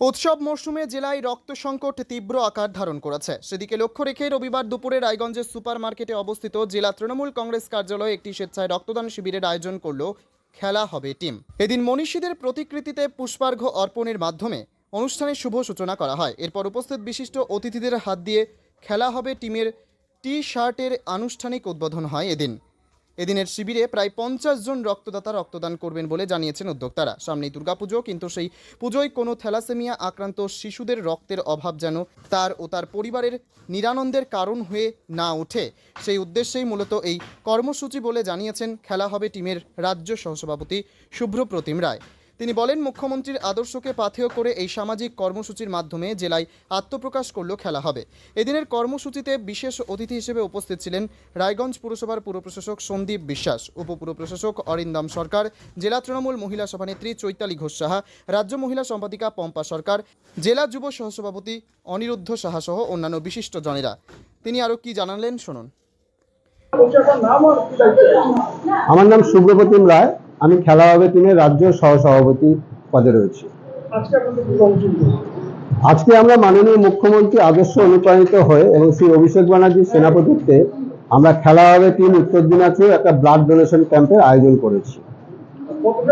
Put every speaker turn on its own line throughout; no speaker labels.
উৎসব মরশুমে জেলায় রক্ত সংকট তীব্র আকার ধারণ করেছে। সেদিকে লক্ষ্য রেখে রবিবার দুপুরে রায়গঞ্জের সুপার মার্কেটে অবস্থিত জেলা তৃণমূল কংগ্রেস কার্যালয়ে একটি স্বেচ্ছায় রক্তদান শিবিরের আয়োজন করল খেলা হবে টিম। এদিন মনীষীদের প্রতিকৃতিতে পুষ্পার্ঘ অর্পণের মাধ্যমে অনুষ্ঠানের শুভ সূচনা করা হয়। এরপর উপস্থিত বিশিষ্ট অতিথিদের হাত দিয়ে খেলা হবে টিমের টি শার্টের আনুষ্ঠানিক উদ্বোধন হয় এদিন। এদিনের শিবিরে প্রায় পঞ্চাশ জন রক্তদাতা রক্তদান করবেন বলে জানিয়েছেন উদ্যোক্তারা। সামনেই দুর্গাপুজো, কিন্তু সেই পুজোয় কোনো থ্যালাসেমিয়া আক্রান্ত শিশুদের রক্তের অভাব যেন তার ও তার পরিবারের নিরানন্দের কারণ হয়ে না ওঠে, সেই উদ্দেশ্যেই মূলত এই কর্মসূচি বলে জানিয়েছেন খেলা হবে টিমের রাজ্য সহসভাপতি শুভ্র প্রতিম রায়। তিনি বলেন, মুখ্যমন্ত্রীর আদর্শকে পাথেয় করে এই সামাজিক কর্মসূচির মাধ্যমে জেলায় আত্মপ্রকাশ করল খেলা হবে। এদিনের কর্মসূচিতে বিশেষ অতিথি হিসেবে উপস্থিত ছিলেন রায়গঞ্জ পুরসভার পুরপ্রশাসক সন্দীপ বিশ্বাস, উপপুরপ্রশাসক অরিন্দম সরকার, জেলা তৃণমূল মহিলা সভানেত্রী চৈতালি ঘোষ সাহা, রাজ্য মহিলা সম্পাদিকা পম্পা সরকার, জেলা যুব সহসভাপতি অনিরুদ্ধ সাহা সহ অন্যান্য বিশিষ্ট জনেরা তিনি আরও কি জানালেন, শুনুন।
আমার নাম সুব্রপ্রতিম রায়। আমি খেলা হবে টিমের রাজ্য সহসভাপতি পদে রয়েছি।
আজকে
আমরা মাননীয় মুখ্যমন্ত্রী আদর্শ অনুপ্রাণিত হয়ে এবং শ্রী অভিষেক ব্যানার্জির সেনাপতিত্বে আমরা খেলা হবে টিম উত্তর দিনাজপুর একটা ব্লাড ডোনেশন ক্যাম্পের আয়োজন করেছি।
রক্ত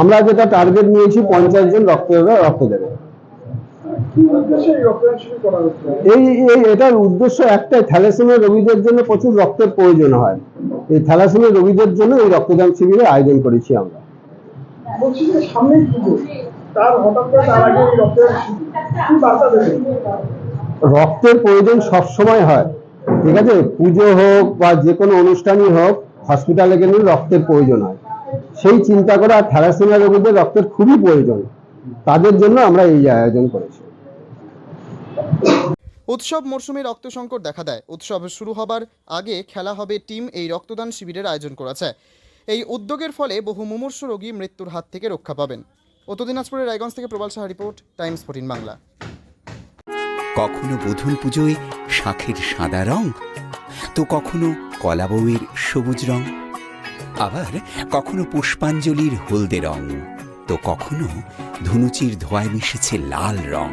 আমরা যেটা টার্গেট নিয়েছি পঞ্চাশ জন রক্তদাতা রক্ত দেবে।
এই
এই এটার উদ্দেশ্য একটাই থ্যালাসেমিয়া রোগীদের জন্য প্রচুর রক্তের প্রয়োজন হয়। এই থ্যালাসেমিয়া রোগীদের জন্য এই রক্তদান শিবিরের আয়োজন করেছি আমরা।
তার হঠাৎ করে তার আগে
রক্তের প্রয়োজন সব সময় হয়। ঠিক আছে? পুজো হোক বা যে কোনো অনুষ্ঠানই হোক হসপিটালে গেলে রক্তের প্রয়োজন হয়। সেই চিন্তা করে আর থ্যালাসেমিয়া রোগীদের রক্তের খুবই প্রয়োজন। তাদের জন্য আমরা এই আয়োজন করেছি।
উৎসব মরশুমে রক্ত সংকট দেখা দেয়। উৎসব শুরু হবার আগে খেলা হবে টিম এই রক্তদান শিবিরের আয়োজন করেছে। এই উদ্যোগের ফলে বহু মুমূর্ষ রোগী মৃত্যুর হাত থেকে রক্ষা পাবেন। উত্তর দিনাজপুরের রায়গঞ্জ থেকে Prabal Saha report, Times fourteen Bangla.
কখনো বুধুল পুজোয় শাঁখের সাদা রং? তো কখনো কলা বউয়ের সবুজ রং? আবার কখনো পুষ্পাঞ্জলির হলদে রং? তো কখনো ধুনুচির ধোয়ায় মিশেছে লাল রং?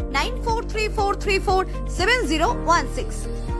9434347016.